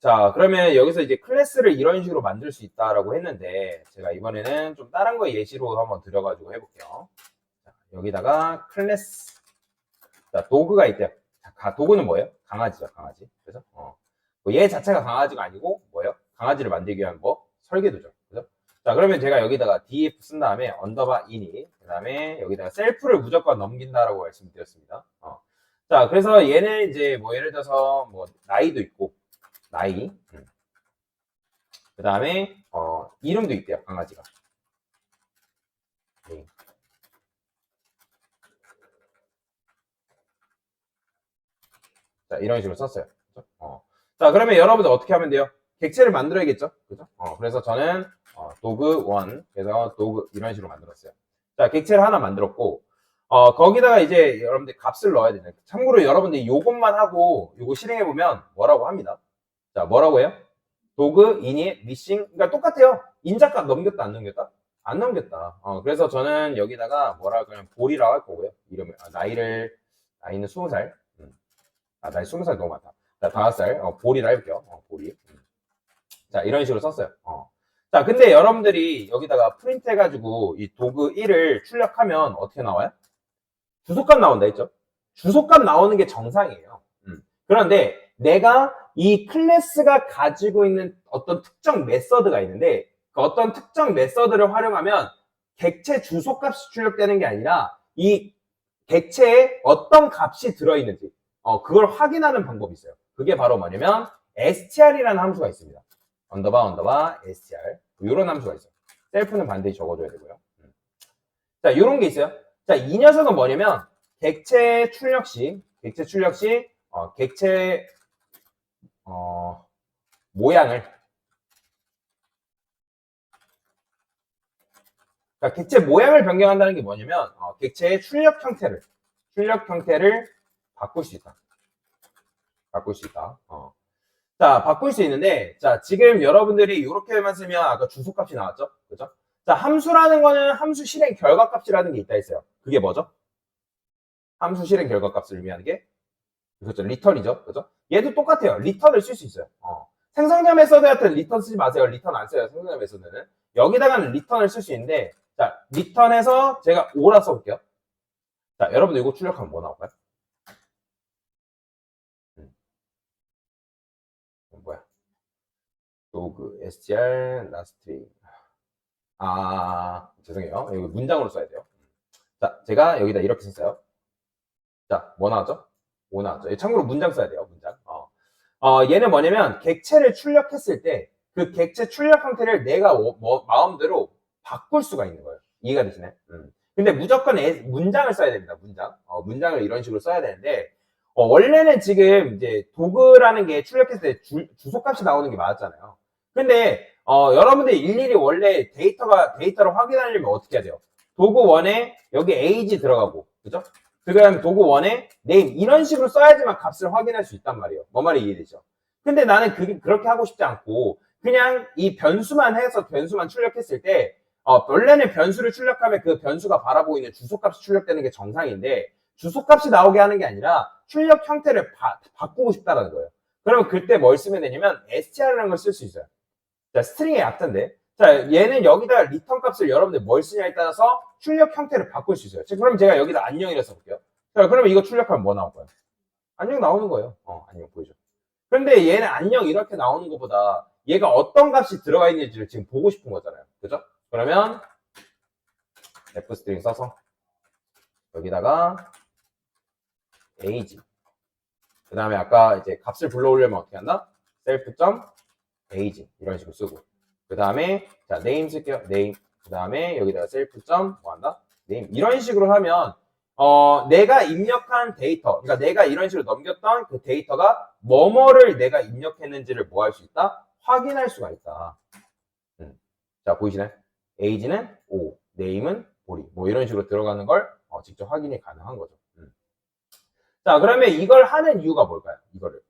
자, 그러면 여기서 이제 클래스를 이런 식으로 만들 수 있다라고 했는데, 제가 이번에는 좀 다른 거 예시로 한번 들어가지고 해볼게요. 자, 여기다가 클래스. 자, 도그가 있대요. 자, 가- 도그는 뭐예요? 강아지죠, 강아지. 그래서, 어. 뭐얘 자체가 강아지가 아니고, 뭐예요? 강아지를 만들기 위한 뭐? 설계도죠. 그죠? 자, 그러면 제가 여기다가 df 쓴 다음에 언더바 in이, 그 다음에 여기다가 셀프를 무조건 넘긴다라고 말씀드렸습니다. 어. 자, 그래서 얘는 이제 뭐 예를 들어서 뭐 나이도 있고, 나이. 그 다음에, 어, 이름도 있대요, 강아지가. 네. 자, 이런 식으로 썼어요. 그죠? 어. 자, 그러면 여러분들 어떻게 하면 돼요? 객체를 만들어야겠죠? 그죠? 어, 그래서 저는, 어, 도그 1, 그래서 도그 이런 식으로 만들었어요. 자, 객체를 하나 만들었고, 어, 거기다가 이제 여러분들 값을 넣어야 되는. 참고로 여러분들이 요것만 하고 요거 실행해보면 뭐라고 합니다. 자, 뭐라고 해요? 도그, 이니, 미싱. 그러니까 똑같아요. 인자값 넘겼다, 안 넘겼다? 안 넘겼다. 어, 그래서 저는 여기다가 뭐라 그냥 볼이라고 할 거고요. 이름을, 아, 나이를, 나이는 20살. 음. 아, 나이 20살 너무 많다. 자, 5살. 어, 볼이라 해볼게요. 어, 볼이. 음. 자, 이런 식으로 썼어요. 어. 자, 근데 여러분들이 여기다가 프린트 해가지고 이 도그 1을 출력하면 어떻게 나와요? 주소값 나온다 했죠? 주소값 나오는 게 정상이에요. 음. 그런데 내가 이 클래스가 가지고 있는 어떤 특정 메서드가 있는데 그 어떤 특정 메서드를 활용하면 객체 주소값이 출력되는 게 아니라 이 객체에 어떤 값이 들어있는지 어, 그걸 확인하는 방법이 있어요. 그게 바로 뭐냐면 str이라는 함수가 있습니다. 언더바 언더바 str 이런 함수가 있어요. 셀프는 반드시 적어줘야 되고요. 음. 자, 이런 게 있어요. 자, 이 녀석은 뭐냐면 객체 출력 시, 객체 출력 시 어, 객체 어, 모양을 그러니까 객체 모양을 변경한다는 게 뭐냐면 어, 객체의 출력 형태를 출력 형태를 바꿀 수 있다. 바꿀 수 있다. 어. 자, 바꿀 수 있는데 자, 지금 여러분들이 이렇게만 쓰면 아까 주소값이 나왔죠? 그죠? 자, 함수라는 거는 함수 실행 결과값이라는 게 있다 했어요. 그게 뭐죠? 함수 실행 결과값을 의미하는 게 그렇죠. 리턴이죠. 그죠? 얘도 똑같아요. 리턴을 쓸 수 있어요. 어. 생성자 메서드한테 리턴 쓰지 마세요. 리턴 안 써요. 생성자 메서드는. 여기다가는 리턴을 쓸 수 있는데 자, 리턴에서 제가 5라 써볼게요. 자, 여러분들 이거 출력하면 뭐 나올까요? 음. 뭐야? 로그 str last 아, 죄송해요. 이거 문장으로 써야 돼요. 자, 제가 여기다 이렇게 썼어요. 자, 뭐 나왔죠? 5 나왔죠. 참고로 문장 써야 돼요, 문장. 어. 어, 얘는 뭐냐면, 객체를 출력했을 때, 그 객체 출력 형태를 내가 오- 뭐- 마음대로 바꿀 수가 있는 거예요. 이해가 되시나요? 음. 근데 무조건 에- 문장을 써야 됩니다, 문장. 어, 문장을 이런 식으로 써야 되는데, 어, 원래는 지금 이제 도그라는 게 출력했을 때 주, 주소값이 나오는 게 맞았잖아요. 근데, 어, 여러분들이 일일이 원래 데이터가, 데이터를 확인하려면 어떻게 해야 돼요? 도구 1에 여기 age 들어가고, 그죠? 그 다음에 도구 1에 name, 이런 식으로 써야지만 값을 확인할 수 있단 말이에요. 뭐 말이 이해되죠? 근데 나는 그게 그렇게 하고 싶지 않고, 그냥 이 변수만 해서 변수만 출력했을 때, 어, 원래는 변수를 출력하면 그 변수가 바라보고 있는 주소값이 출력되는 게 정상인데, 주소값이 나오게 하는 게 아니라 출력 형태를 바, 바꾸고 싶다라는 거예요. 그러면 그때 뭘 쓰면 되냐면 str이라는 걸 쓸 수 있어요. 자, 스트링의 약자인데. 자, 얘는 여기다 리턴 값을 여러분들 뭘 쓰냐에 따라서 출력 형태를 바꿀 수 있어요. 자, 그럼 제가 여기다 안녕이라 써볼게요. 자, 그러면 이거 출력하면 뭐 나올 거예요? 안녕 나오는 거예요. 어, 안녕 보이죠? 그런데 얘는 안녕 이렇게 나오는 것보다 얘가 어떤 값이 들어가 있는지를 지금 보고 싶은 거잖아요. 그죠? 그러면 f 스트링 써서 여기다가 age 그 다음에 아까 이제 값을 불러오려면 어떻게 한다? self age 이런 식으로 쓰고 그 다음에 자 name 쓸게요 name 그 다음에 여기다가 self 뭐 한다? name 이런 식으로 하면 어 내가 입력한 데이터 그러니까 내가 이런 식으로 넘겼던 그 데이터가 뭐뭐를 내가 입력했는지를 뭐 할 수 있다? 확인할 수가 있다 음. 자 보이시나요? age는 5 name은 보리 뭐 이런 식으로 들어가는 걸 어, 직접 확인이 가능한 거죠 음. 자 그러면 이걸 하는 이유가 뭘까요? 이거를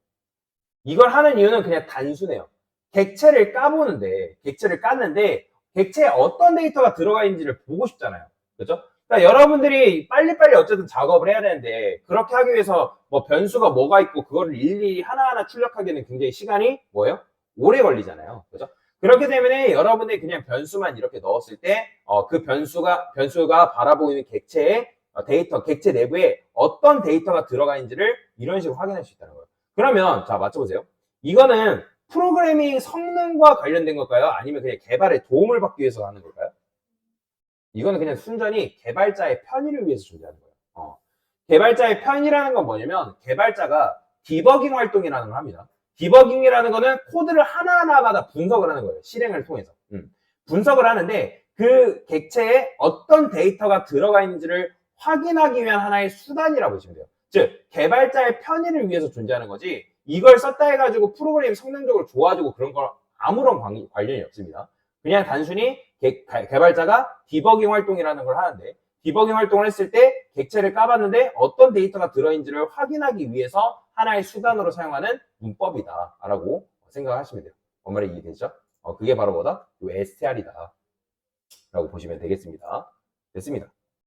이걸 하는 이유는 그냥 단순해요 객체를 까보는데 객체를 깠는데 객체에 어떤 데이터가 들어가 있는지를 보고 싶잖아요. 그죠? 그러니까 여러분들이 빨리빨리 어쨌든 작업을 해야 되는데 그렇게 하기 위해서 뭐 변수가 뭐가 있고 그거를 일일이 하나하나 출력하기에는 굉장히 시간이 뭐예요? 오래 걸리잖아요. 그죠? 그렇기 때문에 여러분들이 그냥 변수만 이렇게 넣었을 때, 어, 그 변수가, 변수가 바라보이는 객체의 어, 데이터, 객체 내부에 어떤 데이터가 들어가 있는지를 이런 식으로 확인할 수 있다는 거예요. 그러면, 자, 맞춰보세요. 이거는 프로그래밍 성능과 관련된 걸까요? 아니면 그냥 개발에 도움을 받기 위해서 하는 걸까요? 이거는 그냥 순전히 개발자의 편의를 위해서 존재하는 거예요. 어. 개발자의 편의라는 건 뭐냐면, 개발자가 디버깅 활동이라는 걸 합니다. 디버깅이라는 거는 코드를 하나하나마다 분석을 하는 거예요. 실행을 통해서. 음. 분석을 하는데 그 객체에 어떤 데이터가 들어가 있는지를 확인하기 위한 하나의 수단이라고 보시면 돼요. 즉, 개발자의 편의를 위해서 존재하는 거지 이걸 썼다 해가지고 프로그램이 성능적으로 좋아지고 그런 거 아무런 관- 관련이 없습니다. 그냥 단순히 개, 개발자가 디버깅 활동이라는 걸 하는데 디버깅 활동을 했을 때 객체를 까봤는데 어떤 데이터가 들어있는지를 확인하기 위해서 하나의 수단으로 사용하는 문법이다 라고 생각하시면 돼요. 뭔 말이 이해되죠? 어, 그게 바로 뭐다? 요 STR이다 라고 보시면 되겠습니다. 됐습니다.